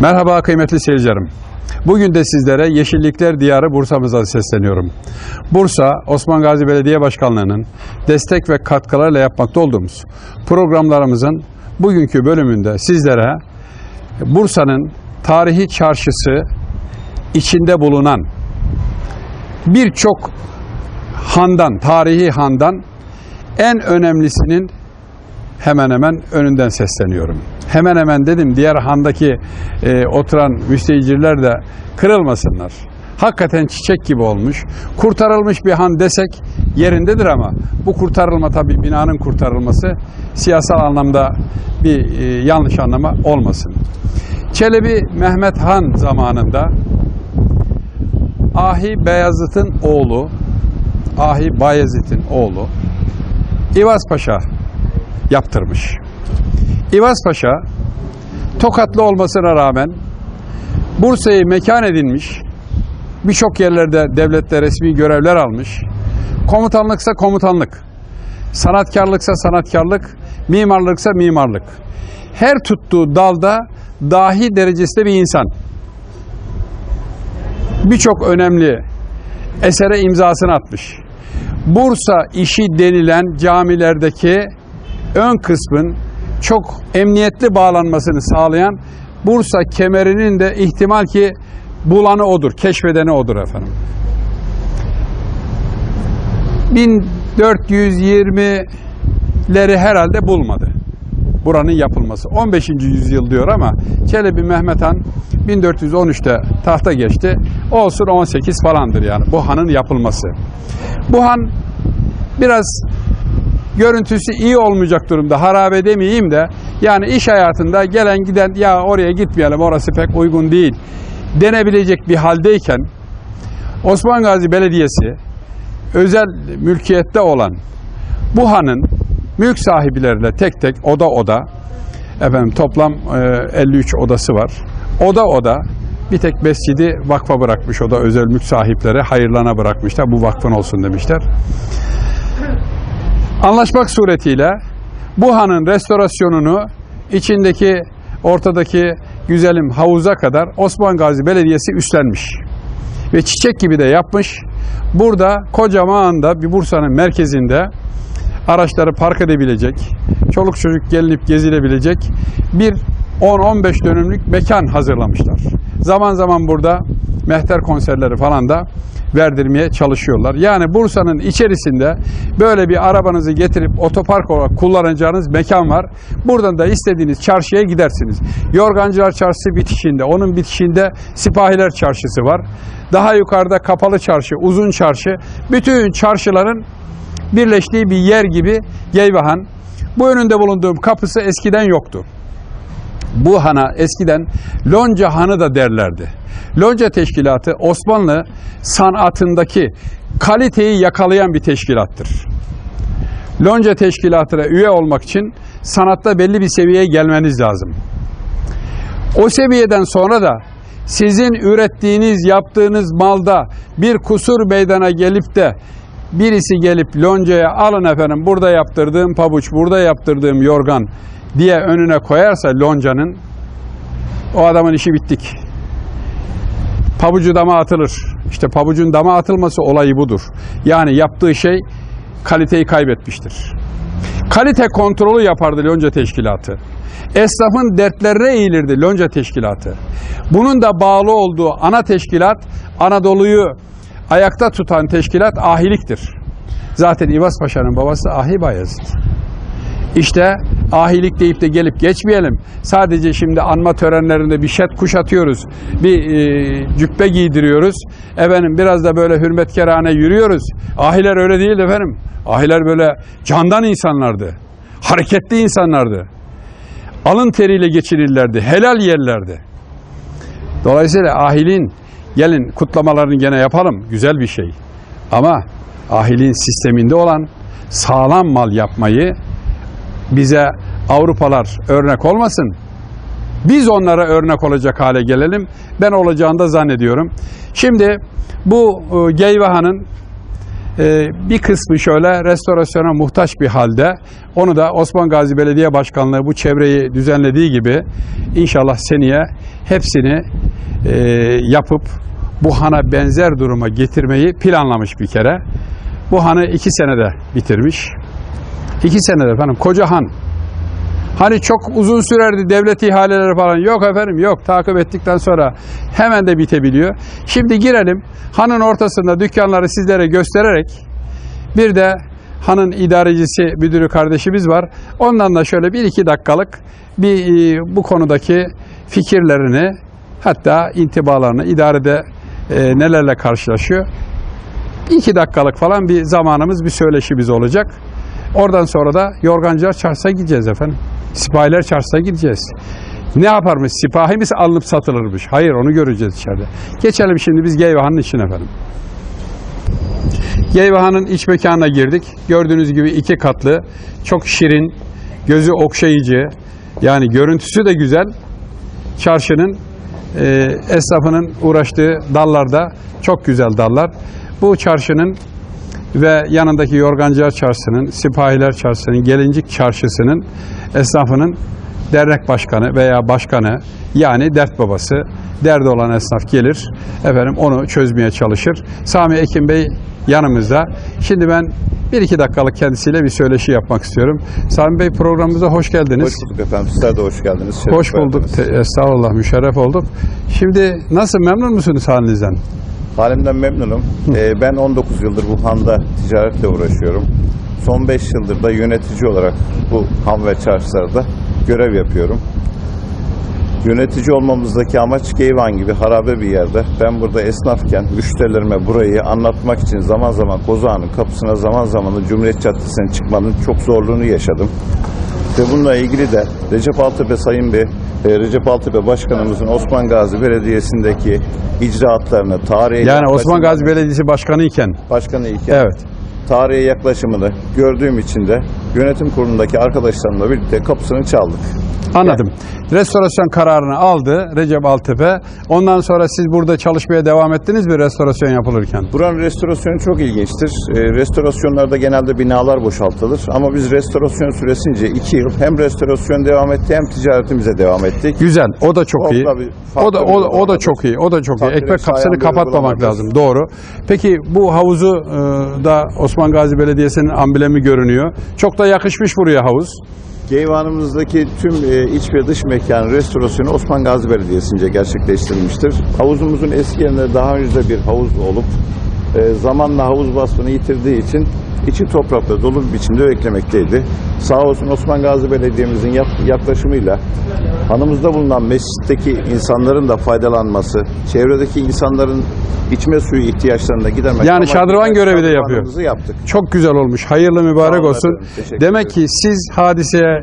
Merhaba kıymetli seyircilerim. Bugün de sizlere Yeşillikler Diyarı Bursa'mıza sesleniyorum. Bursa, Osman Gazi Belediye Başkanlığı'nın destek ve katkılarıyla yapmakta olduğumuz programlarımızın bugünkü bölümünde sizlere Bursa'nın tarihi çarşısı içinde bulunan birçok handan, tarihi handan en önemlisinin hemen hemen önünden sesleniyorum. Hemen hemen dedim diğer handaki e, oturan müstehcirler de kırılmasınlar. Hakikaten çiçek gibi olmuş. Kurtarılmış bir han desek yerindedir ama bu kurtarılma tabii binanın kurtarılması siyasal anlamda bir e, yanlış anlama olmasın. Çelebi Mehmet Han zamanında Ahi Beyazıt'ın oğlu, Ahi Bayezid'in oğlu İvaz Paşa yaptırmış. İvaz Paşa Tokatlı olmasına rağmen Bursa'yı mekan edinmiş. Birçok yerlerde devlette resmi görevler almış. Komutanlıksa komutanlık, sanatkarlıksa sanatkarlık, mimarlıksa mimarlık. Her tuttuğu dalda dahi derecesinde bir insan. Birçok önemli esere imzasını atmış. Bursa işi denilen camilerdeki ön kısmın çok emniyetli bağlanmasını sağlayan Bursa kemerinin de ihtimal ki bulanı odur, keşfedeni odur efendim. 1420'leri herhalde bulmadı buranın yapılması. 15. yüzyıl diyor ama Çelebi Mehmet Han 1413'te tahta geçti. Olsun 18 falandır yani bu hanın yapılması. Bu han biraz görüntüsü iyi olmayacak durumda. Harabe demeyeyim de yani iş hayatında gelen giden ya oraya gitmeyelim orası pek uygun değil denebilecek bir haldeyken Osman Gazi Belediyesi özel mülkiyette olan bu hanın mülk sahipleriyle tek tek oda oda efendim toplam e, 53 odası var. Oda oda bir tek mescidi vakfa bırakmış o da özel mülk sahipleri hayırlana bırakmışlar. Bu vakfın olsun demişler. Anlaşmak suretiyle bu hanın restorasyonunu içindeki ortadaki güzelim havuza kadar Osman Gazi Belediyesi üstlenmiş. Ve çiçek gibi de yapmış. Burada kocaman da bir Bursa'nın merkezinde araçları park edebilecek, çoluk çocuk gelinip gezilebilecek bir 10-15 dönümlük mekan hazırlamışlar. Zaman zaman burada mehter konserleri falan da verdirmeye çalışıyorlar. Yani Bursa'nın içerisinde böyle bir arabanızı getirip otopark olarak kullanacağınız mekan var. Buradan da istediğiniz çarşıya gidersiniz. Yorgancılar Çarşısı bitişinde, onun bitişinde Sipahiler Çarşısı var. Daha yukarıda Kapalı Çarşı, Uzun Çarşı, bütün çarşıların birleştiği bir yer gibi Geyvehan. Bu önünde bulunduğum kapısı eskiden yoktu. Bu hana eskiden Lonca Hanı da derlerdi. Lonca Teşkilatı Osmanlı sanatındaki kaliteyi yakalayan bir teşkilattır. Lonca Teşkilatı'na üye olmak için sanatta belli bir seviyeye gelmeniz lazım. O seviyeden sonra da sizin ürettiğiniz, yaptığınız malda bir kusur meydana gelip de birisi gelip loncaya alın efendim burada yaptırdığım pabuç, burada yaptırdığım yorgan diye önüne koyarsa loncanın o adamın işi bittik. Pabucu dama atılır. İşte pabucun dama atılması olayı budur. Yani yaptığı şey kaliteyi kaybetmiştir. Kalite kontrolü yapardı lonca teşkilatı. Esnafın dertlerine eğilirdi lonca teşkilatı. Bunun da bağlı olduğu ana teşkilat Anadolu'yu ayakta tutan teşkilat ahiliktir. Zaten İvaz Paşa'nın babası Ahi Bayezid. İşte ahilik deyip de gelip geçmeyelim. Sadece şimdi anma törenlerinde bir şet kuşatıyoruz. Bir e, cübbe giydiriyoruz. Efendim biraz da böyle hürmetkerane yürüyoruz. Ahiler öyle değil efendim. Ahiler böyle candan insanlardı. Hareketli insanlardı. Alın teriyle geçirirlerdi. Helal yerlerdi. Dolayısıyla ahilin gelin kutlamalarını gene yapalım. Güzel bir şey. Ama ahilin sisteminde olan sağlam mal yapmayı bize Avrupalar örnek olmasın. Biz onlara örnek olacak hale gelelim. Ben olacağını da zannediyorum. Şimdi bu e, Geyvaha'nın Ee, bir kısmı şöyle restorasyona muhtaç bir halde. Onu da Osman Gazi Belediye Başkanlığı bu çevreyi düzenlediği gibi inşallah seneye hepsini e, yapıp bu hana benzer duruma getirmeyi planlamış bir kere. Bu hanı iki senede bitirmiş. İki senede efendim koca han. Hani çok uzun sürerdi devlet ihaleleri falan. Yok efendim yok. Takip ettikten sonra hemen de bitebiliyor. Şimdi girelim. Hanın ortasında dükkanları sizlere göstererek bir de hanın idarecisi müdürü kardeşimiz var. Ondan da şöyle bir iki dakikalık bir e, bu konudaki fikirlerini hatta intibalarını idarede e, nelerle karşılaşıyor. İki dakikalık falan bir zamanımız, bir söyleşimiz olacak. Oradan sonra da Yorgancılar Çarşısı'na gideceğiz efendim. Sipahiler Çarşısı'na gideceğiz. Ne yaparmış? Sipahi mi alınıp satılırmış? Hayır onu göreceğiz içeride. Geçelim şimdi biz Geyvahan'ın içine efendim. Geyvahan'ın iç mekanına girdik. Gördüğünüz gibi iki katlı, çok şirin, gözü okşayıcı, yani görüntüsü de güzel. Çarşının e, esnafının uğraştığı dallarda çok güzel dallar. Bu çarşının ve yanındaki Yorgancılar Çarşısı'nın, Sipahiler Çarşısı'nın, Gelincik Çarşısı'nın esnafının dernek başkanı veya başkanı yani dert babası, derdi olan esnaf gelir, efendim onu çözmeye çalışır. Sami Ekim Bey yanımızda. Şimdi ben bir iki dakikalık kendisiyle bir söyleşi yapmak istiyorum. Sami Bey programımıza hoş geldiniz. Hoş bulduk efendim. Sizler de hoş geldiniz. Şeref Hoş bulduk. verdiniz. Estağfurullah, müşerref olduk. Şimdi nasıl, memnun musunuz halinizden? Halimden memnunum. Ee, ben 19 yıldır bu handa ticaretle uğraşıyorum. Son 5 yıldır da yönetici olarak bu han ve çarşılarda görev yapıyorum. Yönetici olmamızdaki amaç Geyvan gibi harabe bir yerde. Ben burada esnafken müşterilerime burayı anlatmak için zaman zaman Kozağan'ın kapısına zaman zaman da Cumhuriyet Caddesi'ne çıkmanın çok zorluğunu yaşadım. Ve bununla ilgili de Recep Altepe Sayın Bey, Recep Altepe Başkanımızın Osman Gazi Belediyesi'ndeki icraatlarını, tarihe Yani Osman Gazi Belediyesi Başkanı iken. Başkanı iken Evet. Tarihe yaklaşımını gördüğüm için de yönetim kurulundaki arkadaşlarımla birlikte kapısını çaldık. Anladım. Restorasyon kararını aldı Recep Altepe. Ondan sonra siz burada çalışmaya devam ettiniz mi restorasyon yapılırken? Buranın restorasyonu çok ilginçtir. E, restorasyonlarda genelde binalar boşaltılır ama biz restorasyon süresince iki yıl hem restorasyon devam etti hem ticaretimize devam ettik. Güzel. O da çok O iyi. da O farklı da o, da- o da çok iyi. O da çok iyi. Takdire Ekmek bir kapatmamak lazım. Doğru. Peki bu havuzu e, da Osman Gazi Belediyesi'nin amblemi görünüyor. Çok da yakışmış buraya havuz. Geyvanımızdaki tüm e, iç ve dış mekan restorasyonu Osman Gazi Belediyesi'nce gerçekleştirilmiştir. Havuzumuzun eski yerinde daha önce bir havuz olup e, zamanla havuz vasfını yitirdiği için içi toprakla dolu bir biçimde beklemekteydi. Sağ olsun Osman Gazi Belediye'mizin yak- yaklaşımıyla hanımızda bulunan mescitteki insanların da faydalanması, çevredeki insanların içme suyu ihtiyaçlarına gidermek Yani şadırvan görevi de yapıyor. yaptık. Çok güzel olmuş. Hayırlı mübarek olun olsun. Demek ki siz hadiseye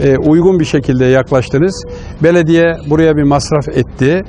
e, uygun bir şekilde yaklaştınız. Belediye buraya bir masraf etti.